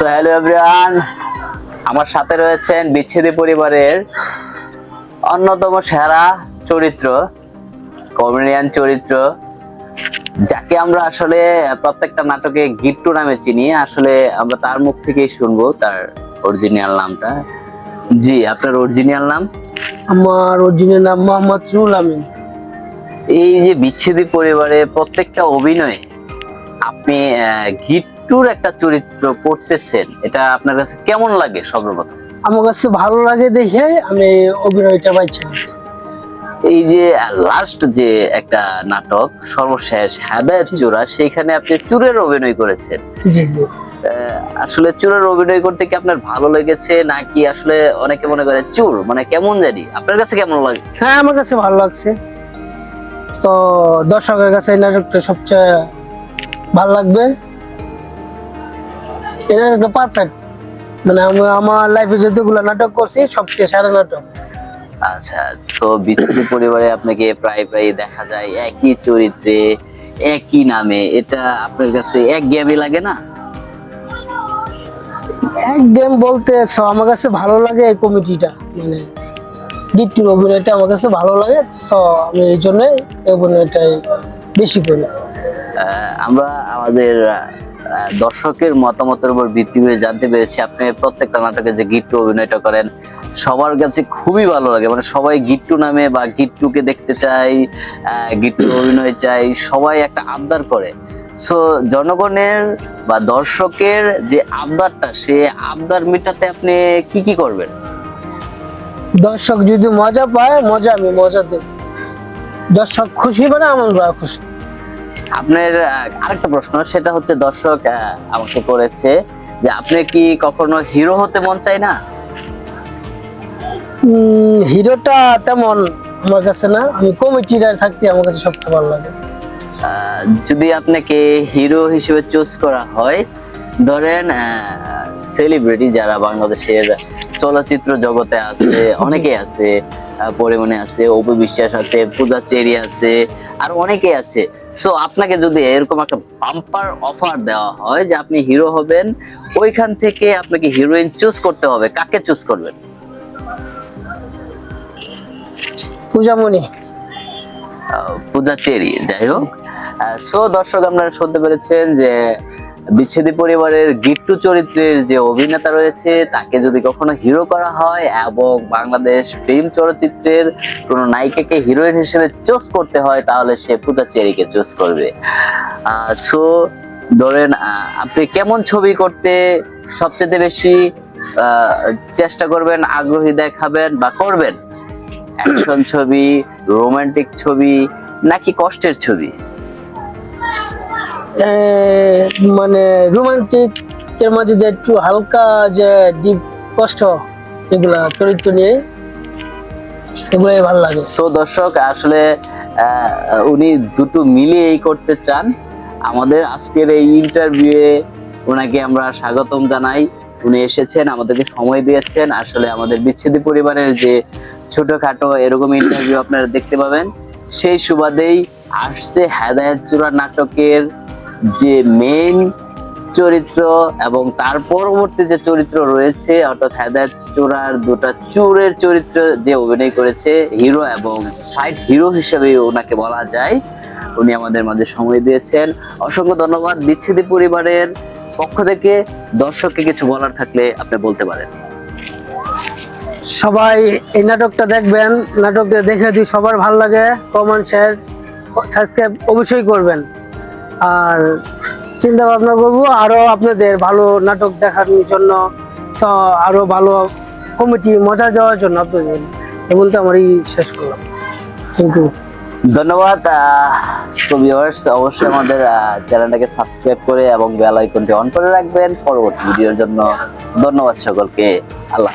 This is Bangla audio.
সো হ্যালো এভরিওয়ান আমার সাথে রয়েছেন বিচ্ছেদী পরিবারের অন্যতম সেরা চরিত্র কমেডিয়ান চরিত্র যাকে আমরা আসলে প্রত্যেকটা নাটকে গিট্টু নামে চিনি। আসলে আমরা তার মুখ থেকেই শুনব তার অরিজিনাল নামটা। জি আপনার অরিজিনাল নাম? আমার অরিজিনাল নাম মোহাম্মদ রুল আমিন। এই যে বিচ্ছেদী পরিবারে প্রত্যেকটা অভিনয়ে আপনি আহ, গিট্টুর একটা চরিত্র করতেছেন এটা আপনার কাছে কেমন লাগে সর্বপ্রথম? আমার কাছে ভালো লাগে দেখে আমি অভিনয়টা পাইছি। এই যে লাস্ট যে একটা নাটক সর্বশেষ হ্যাদায়েত চূড়া সেখানে আপনি চুরের অভিনয় করেছেন। জি জি। আসলে চুরের অভিনয় করতে কি আপনার ভালো লেগেছে নাকি আসলে অনেকে মনে করে চুর মানে কেমন জানি? আপনার কাছে কেমন লাগে? হ্যাঁ আমার কাছে ভালো লাগছে। তো দর্শকের কাছে এই নাটকটা সবচেয়ে ভালো লাগবে। এই নাটকটা পারফেক্ট মানে আমি আমার লাইফে যতগুলো নাটক করছি সবচেয়ে সেরা নাটক। আচ্ছা তো পরিবারে আপনাকে প্রায় প্রায় দেখা যায় একই চরিত্রে একই নামে। এটা আপনার কাছে এক গেমই লাগে না? এক গেম বলতে আমার কাছে ভালো লাগে এই কমিটিটা। মানে গিট্টুর অভিনয়টা আমার কাছে ভালো লাগে সো আমি এই জন্য এই অভিনয়টাই বেশি করি। আমরা আমাদের দর্শকের মতামতের উপর ভিত্তি করে জানতে পেরেছি। আপনি প্রত্যেকটা নাটকে যে গিট্টু অভিনয়টা করেন, সবার কাছে খুবই ভালো লাগে। মানে সবাই গিট্টু নামে বা গিট্টুকে দেখতে চাই গিট্টু অভিনয় চাই সবাই একটা আবদার করে। সো জনগণের বা দর্শকের যে আবদারটা, সে আবদার মেটাতে আপনি কি কি করবেন? দর্শক যদি মজা পায়, মজা আমি, মজা দেব। দর্শক খুশি মানে আমার খুশি। আপনার আরেকটা প্রশ্ন সেটা হচ্ছে দর্শক আমাকে করেছে যে আপনি কি কখনো হিরো হতে মন চায় না? হিরোটা তেমন আমার কাছে না। আমি কমিটিটা থাকতে আমার কাছে সবচেয়ে ভালো লাগে। যদি আপনাকে হিরো হিসেবে চুজ করা হয় ধরেন সেলিব্রিটি যারা বাংলাদেশের চলচ্চিত্র জগতে আছে অনেকে আছে পরিমণি আছে অপু বিশ্বাস আছে পূজা চেরি আছে আর অনেকে আছে। সো আপনাকে যদি এরকম একটা বাম্পার অফার দেওয়া হয় যে আপনি হিরো হবেন ওইখান থেকে আপনাকে হিরোইন চুজ করতে হবে। কাকে চুজ করবেন? পূজামণি। পূজা চেরি যাই হোক। সো দর্শক আপনারা শুনতে পেরেছেন যে বিচ্ছেদী পরিবারের গিট্টু চরিত্রের যে অভিনেতা রয়েছে, তাকে যদি কখনো হিরো করা হয় এবং বাংলাদেশ ফিল্ম চলচ্চিত্রের কোনো নায়িকাকে হিরোইন হিসেবে চুজ করতে হয়, তাহলে সে পূজা চেরিকে চুজ করবে। সো ধরেন আপনি কেমন ছবি করতে সবচেয়ে বেশি চেষ্টা করবেন, আগ্রহী দেখাবেন বা করবেন? অ্যাকশন ছবি রোমান্টিক ছবি, নাকি কষ্টের ছবি? মানে রোমান্টিক এর মাঝে যে একটু হালকা যে ডিপ কষ্ট, এগুলা চরিত্র নিয়ে এগুলাই ভালো লাগে। সো দর্শক, আসলে উনি দুটো মিলিয়েই করতে চান। আমাদের আজকের এই ইন্টারভিউয়ে ওনাকে আমরা স্বাগতম জানাই। উনি এসেছেন, আমাদেরকে সময় দিয়েছেন। আসলে আমাদের বিচ্ছেদী পরিবারের যে ছোটখাটো এরকম ইন্টারভিউ আপনারা দেখতে পাবেন, সেই সুবাদেই আসছে হেদায়ত চূড়া নাটকের যে মেইন চরিত্র এবং তার পরবর্তী যে চরিত্র রয়েছে, অর্থাৎ হেদায়ত চূড়ার দুটা চোরের চরিত্র যে অভিনয় করেছে হিরো এবং সাইড হিরো হিসেবে ওনাকে বলা যায়। উনি আমাদের মাঝে সময় দিয়েছেন। অসংখ্য ধন্যবাদ বিচ্ছেদী পরিবারের পক্ষ থেকে। দর্শককে কিছু বলার থাকলে আপনি বলতে পারেন। সবাই এই নাটকটা দেখবেন। নাটকটা দেখে যদি সবার ভালো লাগে কমেন্ট শেয়ার সাবস্ক্রাইব অবশ্যই করবেন। আর চিন্তা ভাবনা করব, আরও আপনাদের ভালো নাটক দেখার জন্য, স- আরও ভালো কমিটি, মজা দেওয়ার জন্য আপনাদের বলতে আমারই শেষ করলাম। থ্যাংক ইউ ধন্যবাদ ভিউয়ার্স অবশ্যই আমাদের চ্যানেলটাকে সাবস্ক্রাইব করে এবং বেল আইকনটি অন করে রাখবেন। পরবর্তী ভিডিওর জন্য ধন্যবাদ সকলকে। আল্লাহ।